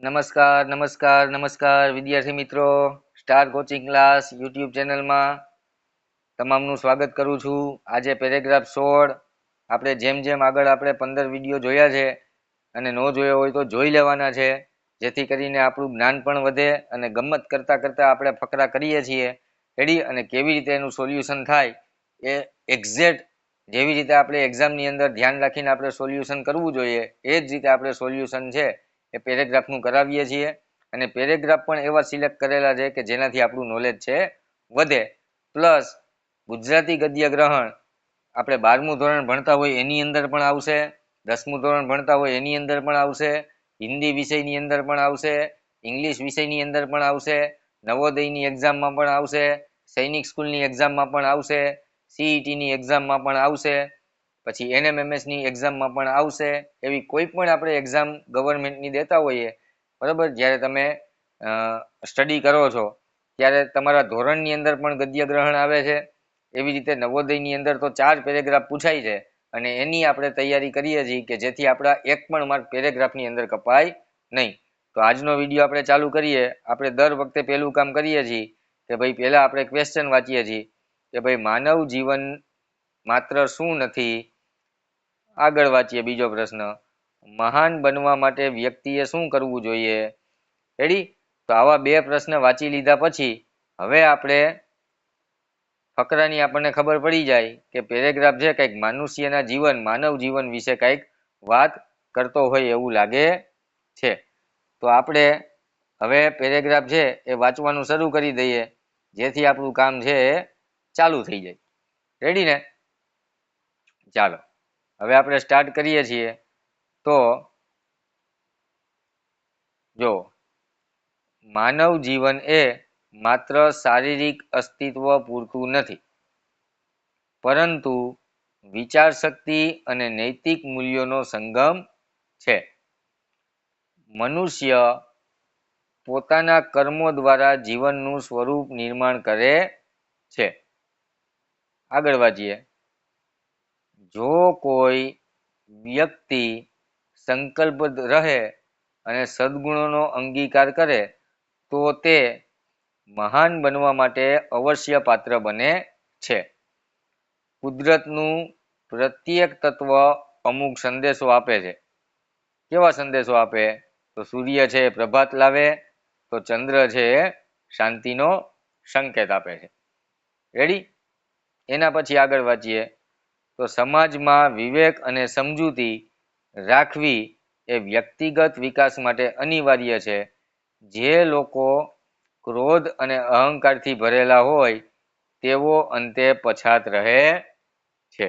નમસ્કાર નમસ્કાર નમસ્કાર, વિદ્યાર્થી મિત્રો. સ્ટાર કોચિંગ ક્લાસ યુટ્યુબ ચેનલમાં તમામનું સ્વાગત કરું છું. આજે પેરેગ્રાફ સોળ. આપણે જેમ જેમ આગળ આપણે પંદર વીડિયો જોયા છે અને ન જોયો હોય તો જોઈ લેવાના છે, જેથી કરીને આપણું જ્ઞાન પણ વધે અને ગમત કરતાં કરતાં આપણે ફકરા કરીએ છીએ. રેડી અને કેવી રીતે એનું સોલ્યુશન થાય? એ એક્ઝેક્ટ જેવી રીતે આપણે એક્ઝામની અંદર ધ્યાન રાખીને આપણે સોલ્યુશન કરવું જોઈએ, એ જ રીતે આપણે સોલ્યુશન છે. એ પેરેગ્રાફનું કરાવીએ છીએ. અને પેરેગ્રાફ પણ એવા સિલેક્ટ કરેલા છે કે જેનાથી આપણું નોલેજ છે વધે. પ્લસ ગુજરાતી ગદ્ય ગ્રહણ આપણે બારમું ધોરણ ભણતા હોય એની અંદર પણ આવશે. દસમું ધોરણ ભણતા હોય એની અંદર પણ આવશે. હિન્દી વિષયની અંદર પણ આવશે. ઇંગ્લિશ વિષયની અંદર પણ આવશે. નવોદયની એક્ઝામમાં પણ આવશે. સૈનિક સ્કૂલની એક્ઝામમાં પણ આવશે. સીઈટીની એક્ઝામમાં પણ આવશે. પછી એનએમએમએસની એક્ઝામમાં પણ આવશે. એવી કોઈ પણ આપણે એક્ઝામ ગવર્મેન્ટની દેતા હોઈએ, બરાબર? જ્યારે તમે સ્ટડી કરો છો, ત્યારે તમારા ધોરણની અંદર પણ ગદ્ય ગ્રહણ આવે છે. એવી રીતે નવોદયની અંદર તો ચાર પેરેગ્રાફ પૂછાય છે અને એની આપણે તૈયારી કરીએ છીએ કે જેથી આપણા એક પણ માર્ક પેરેગ્રાફની અંદર કપાય નહીં. તો આજનો વીડિયો આપણે ચાલુ કરીએ. આપણે દર વખતે પહેલું કામ કરીએ છીએ કે ભાઈ પહેલાં આપણે ક્વેશ્ચન વાંચીએ છીએ કે ભાઈ માનવ જીવન માત્ર શું નથી આગળ વાંચીએ બીજો પ્રશ્ન. મહાન બનવા માટે વ્યક્તિએ શું કરવું જોઈએ? રેડી તો આવા બે પ્રશ્ન વાંચી લીધા પછી હવે આપણે ફકરાની આપણને ખબર પડી જાય કે પેરેગ્રાફ છે કંઈક મનુષ્યના જીવન, માનવ જીવન વિશે કંઈક વાત કરતો હોય એવું લાગે છે. તો આપણે હવે પેરેગ્રાફ છે એ વાંચવાનું શરૂ કરી દઈએ. જેથી આપણું કામ છે એ ચાલુ થઈ જાય. રેડી ને? ચાલો. હવે આપણે સ્ટાર્ટ કરીએ છીએ. તો જો, માનવ જીવન એ માત્ર શારીરિક અસ્તિત્વ પૂરતું નથી. પરંતુ વિચાર શક્તિ અને નૈતિક મૂલ્યોનો સંગમ છે. મનુષ્ય પોતાના કર્મો દ્વારા જીવનનું સ્વરૂપ નિર્માણ કરે છે. આગળ વાંચીએ. જો કોઈ વ્યક્તિ સંકલ્પ રહે અને સદગુણોનો અંગીકાર કરે, તો તે મહાન બનવા માટે અવશ્ય પાત્ર બને છે. કુદરતનું પ્રત્યેક તત્વ અમુક સંદેશો આપે છે. કેવા સંદેશો આપે? તો સૂર્ય છે પ્રભાત લાવે, તો ચંદ્ર છે શાંતિનો સંકેત આપે છે. રેડી એના પછી આગળ વાંચીએ. તો સમાજમાં વિવેક અને સમજૂતી રાખવી એ વ્યક્તિગત વિકાસ માટે અનિવાર્ય છે. જે લોકો ક્રોધ અને અહંકારથી ભરેલા હોય, તેઓ અંતે પછાત રહે છે.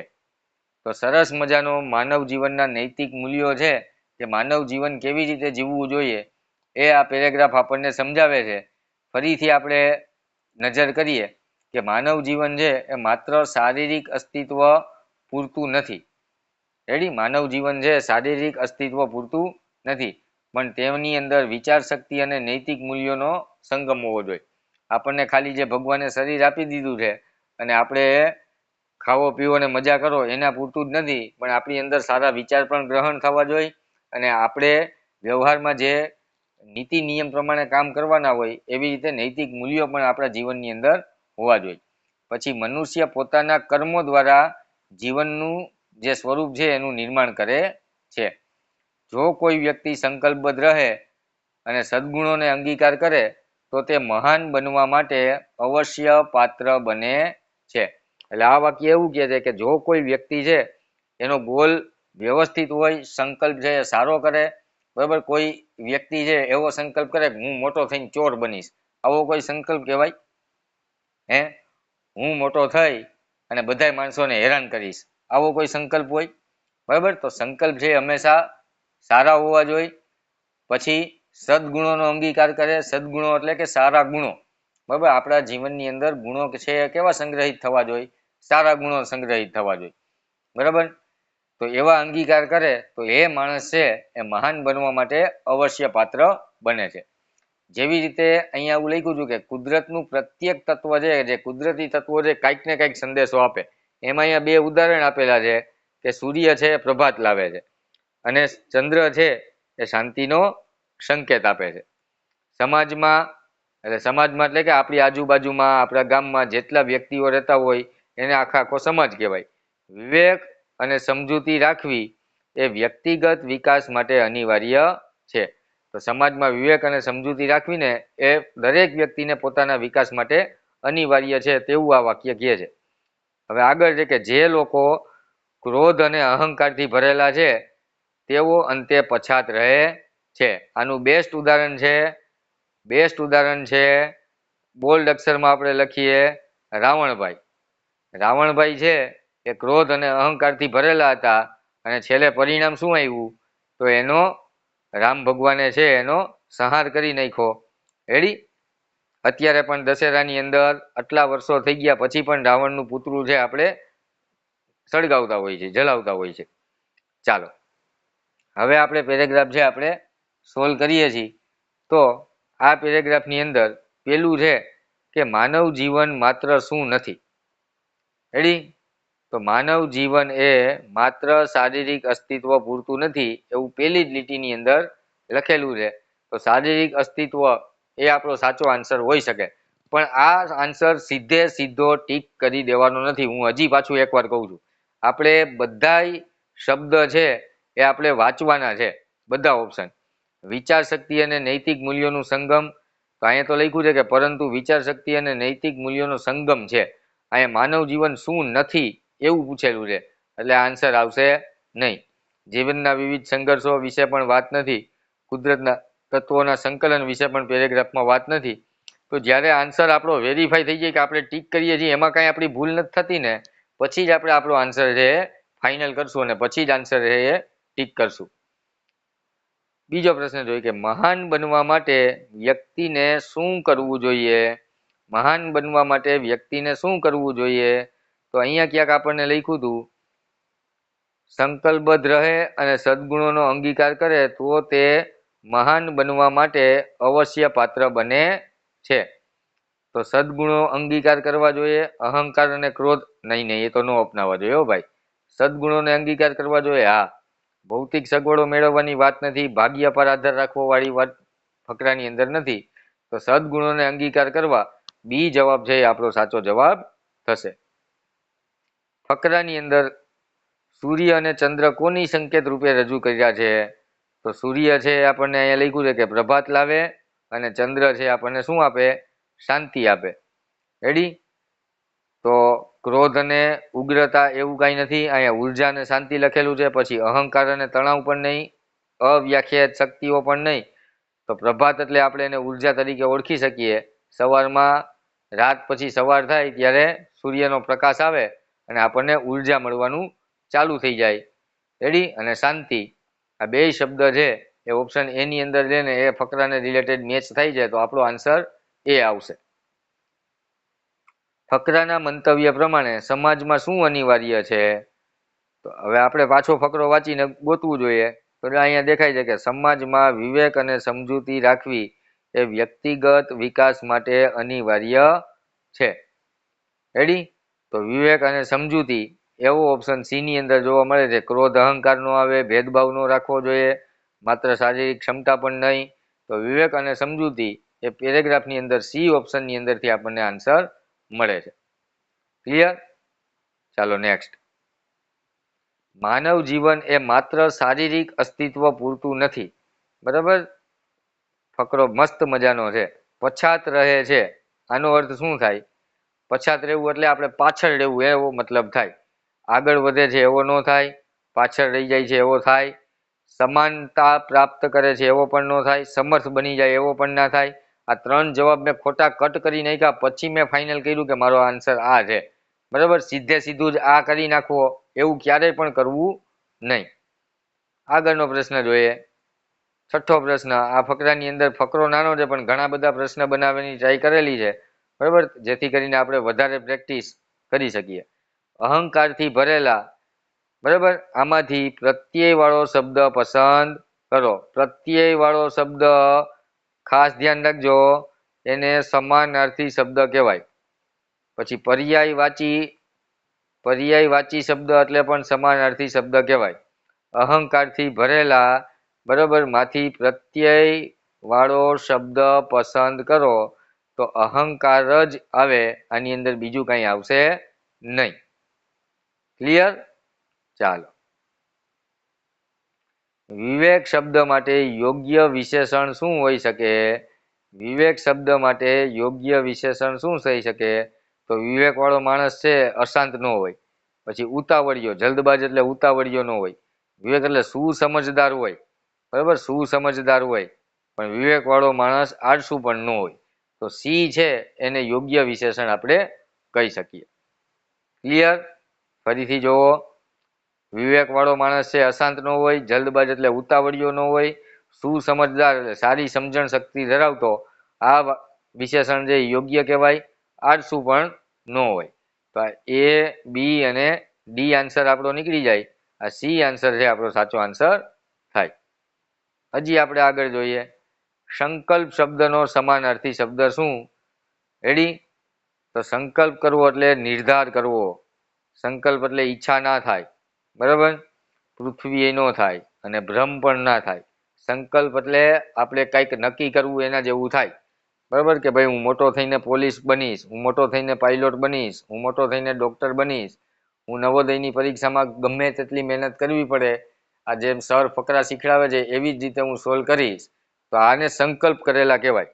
તો સરસ મજાનો માનવ જીવનના નૈતિક મૂલ્યો છે કે માનવ જીવન કેવી રીતે જીવવું જોઈએ, એ આ પેરેગ્રાફ આપણને સમજાવે છે. ફરીથી આપણે નજર કરીએ કે માનવ જીવન છે એ માત્ર શારીરિક અસ્તિત્વ પૂરતું નથી. રેડી? માનવ જીવન છે શારીરિક અસ્તિત્વ પૂરતું નથી, પણ તેમની અંદર વિચાર શક્તિ અને નૈતિક મૂલ્યોનો સંગમ હોવો જોઈએ. આપણને ખાલી જે ભગવાને શરીર આપી દીધું છે અને આપણે ખાવો, પીવો અને મજા કરો, એના પૂરતું જ નથી, પણ આપણી અંદર સારા વિચાર પણ ગ્રહણ થવા જોઈએ અને આપણે વ્યવહારમાં જે નીતિ નિયમ પ્રમાણે કામ કરવાના હોય, એવી રીતે નૈતિક મૂલ્યો પણ આપણા જીવનની અંદર હોવા જોઈએ. પછી મનુષ્ય પોતાના કર્મો દ્વારા જીવનનું જે સ્વરૂપ છે એનું નિર્માણ કરે છે. જો કોઈ વ્યક્તિ સંકલ્પબદ્ધ રહે અને સદગુણોને અંગીકાર કરે, તો તે મહાન બનવા માટે અવશ્ય પાત્ર બને છે. એટલે આ વાક્ય એવું કહે છે કે જો કોઈ વ્યક્તિ છે, એનો ગોલ વ્યવસ્થિત હોય, સંકલ્પ છે એ સારો કરે, બરાબર, કોઈ વ્યક્તિ છે, એવો સંકલ્પ કરે કે હું મોટો થઈને ચોર બનીશ. આવો કોઈ સંકલ્પ કહેવાય? હે? હું મોટો થઈ અને બધા માણસોને હેરાન કરીશ. આવો કોઈ સંકલ્પ હોય? બરાબર? તો સંકલ્પ છે હંમેશા સારા હોવા જોઈએ. પછી સદગુણોનો અંગીકાર કરે. સદગુણો એટલે કે સારા ગુણો. બરાબર? આપણા જીવનની અંદર ગુણો છે કેવા સંગ્રહિત થવા જોઈએ? સારા ગુણો સંગ્રહિત થવા જોઈએ. બરાબર? તો એવા અંગીકાર કરે તો એ માણસ છે એ મહાન બનવા માટે અવશ્ય પાત્ર બને છે. જેવી રીતે અહીંયા એવું લખ્યું છું કે કુદરતનું પ્રત્યેક તત્વ છે જે કુદરતી તત્વો છે કાંઈક ને કાંઈક સંદેશો આપે, એમાં અહીંયા બે ઉદાહરણ આપેલા છે કે સૂર્ય છે પ્રભાત લાવે છે અને ચંદ્ર છે એ શાંતિનો સંકેત આપે છે. સમાજમાં, એટલે સમાજમાં એટલે કે આપણી આજુબાજુમાં, આપણા ગામમાં જેટલા વ્યક્તિઓ રહેતા હોય એને આખા આખો સમાજ કહેવાય. વિવેક અને સમજૂતી રાખવી એ વ્યક્તિગત વિકાસ માટે અનિવાર્ય છે. તો સમાજમાં વિવેક અને સમજૂતી રાખવીને એ દરેક વ્યક્તિને પોતાના વિકાસ માટે અનિવાર્ય છે તેવું આ વાક્ય કહે છે. હવે આગળ છે કે જે લોકો ક્રોધ અને અહંકારથી ભરેલા છે, તેઓ અંતે પછાત રહે છે. આનું બેસ્ટ ઉદાહરણ છે બેસ્ટ ઉદાહરણ છે બોલ્ડ અક્ષરમાં આપણે લખીએ, રાવણભાઈ. રાવણભાઈ છે એ ક્રોધ અને અહંકારથી ભરેલા હતા અને છેલ્લે પરિણામ શું આવ્યું? તો એનો રામ ભગવાને છે એનો સંહાર કરી નાખ્યો. રેડી અત્યારે પણ દશેરાની અંદર આટલા વર્ષો થઈ ગયા પછી પણ રાવણનું પુતળું છે આપણે સળગાવતા હોય છે, જલાવતા હોય છે. ચાલો. હવે આપણે પેરેગ્રાફ છે આપણે સોલ્વ કરીએ છીએ, તો આ પેરેગ્રાફની અંદર પેલું છે કે માનવ જીવન માત્ર શું નથી. રેડી તો માનવ જીવન એ માત્ર શારીરિક અસ્તિત્વ પૂરતું નથી, એવું પેલી જ લીટીની અંદર લખેલું છે. તો શારીરિક અસ્તિત્વ એ આપણો સાચો આન્સર હોઈ શકે. પણ આ આન્સર સીધે સીધો ટીક કરી દેવાનો નથી. હું હજી પાછું એકવાર કહું છું. આપણે બધાય શબ્દ છે એ આપણે વાંચવાના છે, બધા ઓપ્શન વિચાર શક્તિ અને નૈતિક મૂલ્યોનું સંગમ, તો અહીંયા તો લખ્યું છે કે પરંતુ વિચાર શક્તિ અને નૈતિક મૂલ્યોનો સંગમ છે. અહીંયા માનવ જીવન શું નથી એવું પૂછેલું છે. એટલે આન્સર આવશે નહીં. જીવનના વિવિધ સંઘર્ષો વિશે પણ વાત નથી. કુદરતના તત્વોના સંકલન વિશે પણ પેરેગ્રાફમાં વાત નથી. તો જ્યારે આન્સર આપણો વેરીફાઈ થઈ જાય કે આપણે ટીક કરીએ છીએ, એમાં કાંઈ આપણી ભૂલ નથી થતી ને, પછી જ આપણે આપણો આન્સર છે ફાઇનલ કરશું અને પછી જ આન્સર છે એ ટીક કરશું. બીજો પ્રશ્ન જોઈએ કે મહાન બનવા માટે વ્યક્તિને શું કરવું જોઈએ? મહાન બનવા માટે વ્યક્તિને શું કરવું જોઈએ? તો અહીંયા ક્યાંક આપણને લખ્યું હતું, સંકલ્પબદ્ધ રહે અને સદગુણોનો અંગીકાર કરે તો તે મહાન બનવા માટે અવશ્ય પાત્ર બને છે. તો સદગુણો અંગીકાર કરવા જોઈએ, અહંકાર અને ક્રોધ, નહીં નહીં, એ તો ન અપનાવવા જોઈએ હો ભાઈ. સદગુણોને અંગીકાર કરવા જોઈએ, હા. ભૌતિક સગવડો મેળવવાની વાત નથી, ભાગ્ય પર આધાર રાખવા વાળી વાત ફકરાની અંદર નથી. તો સદગુણોને અંગીકાર કરવા બી જવાબ છે, આપણો સાચો જવાબ થશે. ફકરાની અંદર સૂર્ય અને ચંદ્ર કોની સંકેત રૂપે રજૂ કર્યા છે? તો સૂર્ય છે આપણને અહીંયા લખ્યું છે કે પ્રભાત લાવે અને ચંદ્ર છે આપણને શું આપે? શાંતિ આપે. રેડી તો ક્રોધ અને ઉગ્રતા એવું કાંઈ નથી. અહીંયા ઊર્જા અને શાંતિ લખેલું છે, પછી અહંકાર અને તણાવ પણ નહીં અવ્યાખ્યાત શક્તિઓ પણ નહીં. તો પ્રભાત એટલે આપણે એને ઊર્જા તરીકે ઓળખી શકીએ. સવારમાં રાત પછી સવાર થાય ત્યારે સૂર્યનો પ્રકાશ આવે. અને આપણને ઊર્જા મળવાનું ચાલુ થઈ જાય. રેડી અને શાંતિ. આ બે શબ્દ છે, એ ઓપ્શન એની અંદર છે ને એ ફકરાને રિલેટેડ મેચ થઈ જાય તો આપણો આન્સર એ આવશે. ફકરાના મંતવ્ય પ્રમાણે સમાજમાં શું અનિવાર્ય છે? તો હવે આપણે પાછો ફકરો વાંચીને ગોતવું જોઈએ. તો અહીંયા દેખાય છે કે સમાજમાં વિવેક અને સમજૂતી રાખવી એ વ્યક્તિગત વિકાસ માટે અનિવાર્ય છે. રેડી તો વિવેક અને સમજૂતી એવો ઓપ્શન સી ની અંદર જોવા મળે છે. ક્રોધ, અહંકાર નો આવે, ભેદભાવ નો રાખવો જોઈએ, માત્ર શારીરિક ક્ષમતા પણ નહીં. તો વિવેક અને સમજૂતી એ પેરેગ્રાફની અંદર સી ઓપ્શનની અંદરથી આપણને આન્સર મળે છે. ક્લિયર ચાલો નેક્સ્ટ માનવ જીવન એ માત્ર શારીરિક અસ્તિત્વ પૂરતું નથી. બરાબર? ફકરો મસ્ત મજાનો છે. પછાત રહે છે. આનો અર્થ શું થાય? પછાત રહેવું એટલે આપણે પાછળ રહેવું, એવો મતલબ થાય. આગળ વધે છે એવો ન થાય, પાછળ રહી જાય છે એવો થાય. સમાનતા પ્રાપ્ત કરે છે એવો પણ ન થાય, સમર્થ બની જાય એવો પણ ના થાય. આ ત્રણ જવાબ મેં ખોટા કટ કરી નાખ્યા, પછી મેં ફાઇનલ કર્યું કે મારો આન્સર આ છે. બરાબર? સીધે સીધું જ આ કરી નાખવો, એવું ક્યારેય પણ કરવું નહીં. આગળનો પ્રશ્ન જોઈએ. છઠ્ઠો પ્રશ્ન, આ ફકરાની અંદર ફકરો નાનો છે, પણ ઘણા બધા પ્રશ્ન બનાવવાની ટ્રાય કરેલી છે. બરાબર? જેથી કરીને આપણે વધારે પ્રેક્ટિસ કરી શકીએ. અહંકારથી ભરેલા, બરાબર? આમાંથી પ્રત્યયવાળો શબ્દ પસંદ કરો. પ્રત્યયવાળો શબ્દ ખાસ ધ્યાન રાખજો. એને સમાનાર્થી શબ્દ કહેવાય. પછી પર્યાય વાચી પર્યાય વાચી શબ્દ એટલે પણ સમાનાર્થી શબ્દ કહેવાય. અહંકારથી ભરેલા, બરાબર? માંથી પ્રત્યય વાળો શબ્દ પસંદ કરો. તો અહંકાર જ આવે, આની અંદર બીજું કંઈ આવશે નહીં. ક્લિયર ચાલો. વિવેક શબ્દ માટે યોગ્ય વિશેષણ શું હોઈ શકે? વિવેક શબ્દ માટે યોગ્ય વિશેષણ શું થઈ શકે? તો વિવેક વાળો માણસ છે, અશાંત ન હોય. પછી ઉતાવળિયો, જલ્દબાજ એટલે ઉતાવળિયો ન હોય. વિવેક એટલે સુસમજદાર હોય. બરાબર? સુસમજદાર હોય. પણ વિવેક વાળો માણસ આળસુ પણ ન હોય. તો સી છે એને યોગ્ય વિશેષણ આપણે કહી શકીએ. ક્લિયર ફરીથી જોવો. વિવેકવાળો માણસ છે, અશાંત ન હોય, જલ્દબાજ એટલે ઉતાવળિયો ન હોય, સુસમજદાર એટલે સારી સમજણ શક્તિ ધરાવતો, આ વિશેષણ જે યોગ્ય કહેવાય આળસુ પણ ન હોય. તો એ બી અને ડી આન્સર આપણો નીકળી જાય. આ સી આન્સર છે આપણો સાચો આન્સર થાય. હજી આપણે આગળ જોઈએ. સંકલ્પ શબ્દનો સમાનાર્થી શબ્દ શું? રેડી તો સંકલ્પ કરવો એટલે નિર્ધાર કરવો. સંકલ્પ એટલે ઈચ્છા ના થાય. બરાબર? પૃથ્વી એ ન થાય અને ભ્રમ પણ ના થાય. સંકલ્પ એટલે આપણે કંઈક નક્કી કરવું એના જેવું થાય. બરાબર? કે ભાઈ હું મોટો થઈને પોલીસ બનીશ, હું મોટો થઈને પાયલોટ બનીશ, હું મોટો થઈને ડૉક્ટર બનીશ, હું નવોદયની પરીક્ષામાં ગમે તેટલી મહેનત કરવી પડે, આ જેમ સર ફકરા શીખડાવે છે, એવી જ રીતે હું સોલ્વ કરીશ. તો આને સંકલ્પ કરેલા કહેવાય.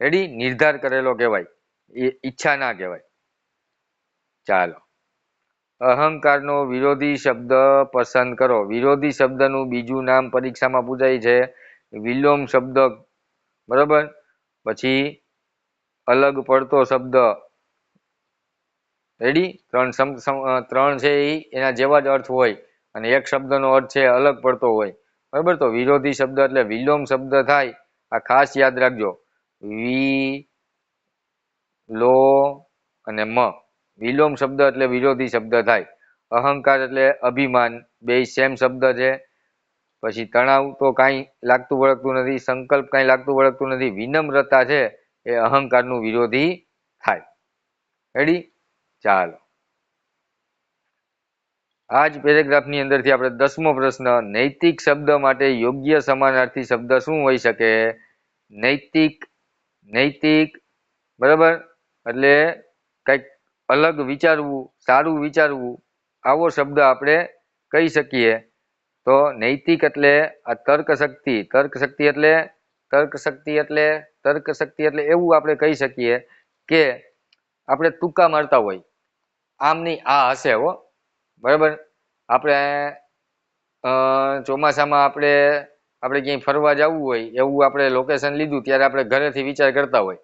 રેડી નિર્ધાર કરેલો કહેવાય. એ ઈચ્છા ના કહેવાય. ચાલો. અહંકારનો વિરોધી શબ્દ પસંદ કરો. વિરોધી શબ્દનું બીજું નામ પરીક્ષામાં પૂછાય છે. વિલોમ શબ્દ. બરાબર? પછી અલગ પડતો શબ્દ. રેડી ત્રણ ત્રણ છે એ એના જેવા જ અર્થ હોય. અને એક શબ્દનો અર્થ છે અલગ પડતો હોય. બરાબર? તો વિરોધી શબ્દ એટલે વિલોમ શબ્દ થાય. આ ખાસ યાદ રાખજો. વી, લો અને મ. વિલોમ શબ્દ એટલે વિરોધી શબ્દ થાય. અહંકાર એટલે અભિમાન. બે સેમ શબ્દ છે. પછી તણાવ તો કાંઈ લાગતું વળગતું નથી. સંકલ્પ કાંઈ લાગતું વળગતું નથી. વિનમ્રતા છે એ અહંકારનું વિરોધી થાય. રેડી ચાલો. આ જ પેરેગ્રાફની અંદરથી આપણે દસમો પ્રશ્ન, નૈતિક શબ્દ માટે યોગ્ય સમાનાર્થી શબ્દ શું હોઈ શકે? નૈતિક નૈતિક, બરાબર? એટલે કંઈક અલગ વિચારવું, સારું વિચારવું, આવો શબ્દ આપણે કહી શકીએ. તો નૈતિક એટલે આ તર્ક શક્તિ તર્ક શક્તિ એટલે, તર્ક શક્તિ એટલે, તર્ક શક્તિ એટલે એવું આપણે કહી શકીએ કે આપણે તુક્કા મારતા હોય. આમની આ હશે હો. બરાબર? આપણે ચોમાસામાં આપણે આપણે ક્યાંય ફરવા જવું હોય, એવું આપણે લોકેશન લીધું ત્યારે આપણે ઘરેથી વિચાર કરતા હોય.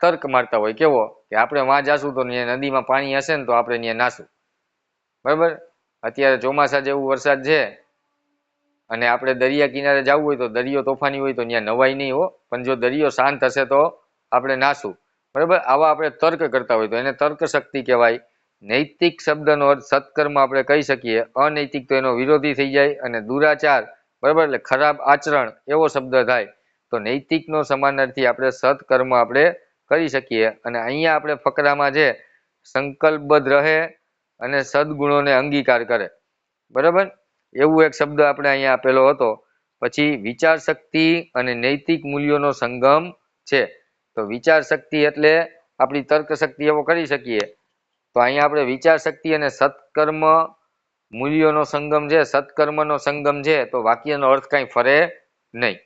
તર્ક મારતા હોય, કેવો? કે આપણે વાં જાશું તો નદીમાં પાણી હશે ને તો આપણે ત્યાં નાશું બરાબર? અત્યારે ચોમાસા જેવું વરસાદ છે અને આપણે દરિયા કિનારે જવું હોય તો દરિયો તોફાની હોય તો ત્યાં નવાઈ નહીં હો. પણ જો દરિયો શાંત હશે તો આપણે નાશું બરાબર? આવા આપણે તર્ક કરતા હોય તો એને તર્ક શક્તિ કહેવાય. નૈતિક શબ્દનો અર્થ સત્કર્મ આપણે કહી શકીએ. અનૈતિક તો એનો વિરોધી થઈ જાય અને દુરાચાર, બરાબર? એટલે ખરાબ આચરણ એવો શબ્દ થાય. તો નૈતિકનો સમાનાર્થી આપણે સત્કર્મ આપણે કરી શકીએ. અને અહીંયા આપણે ફકરામાં છે સંકલ્પબદ્ધ રહે અને સદગુણોને અંગીકાર કરે. બરાબર? એવું એક શબ્દ આપણે અહીંયા આપેલો હતો. પછી વિચાર શક્તિ અને નૈતિક મૂલ્યોનો સંગમ છે. તો વિચાર શક્તિ એટલે આપણી તર્ક શક્તિ એવો કરી શકીએ. તો અહીંયા આપણે વિચાર શક્તિ અને સત્કર્મ મૂલ્યોનો સંગમ છે, સત્કર્મનો સંગમ છે, તો વાક્યનો અર્થ કાંઈ ફરે નહીં.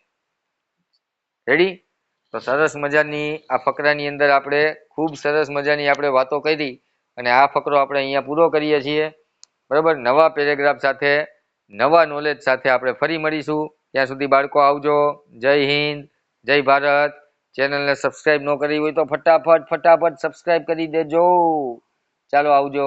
રેડી તો સરસ મજાની આ ફકરાની અંદર આપણે ખૂબ સરસ મજાની આપણે વાતો કરી અને આ ફકરો આપણે અહીંયા પૂરો કરીએ છીએ. બરાબર? નવા પેરેગ્રાફ સાથે, નવા નોલેજ સાથે આપણે ફરી મળીશું. ત્યાં સુધી બાળકો આવજો. જય હિન્દ, જય ભારત. ચેનલને સબસ્ક્રાઇબ ન કરી હોય તો ફટાફટ ફટાફટ સબસ્ક્રાઇબ કરી દેજો. ચાલો આવજો.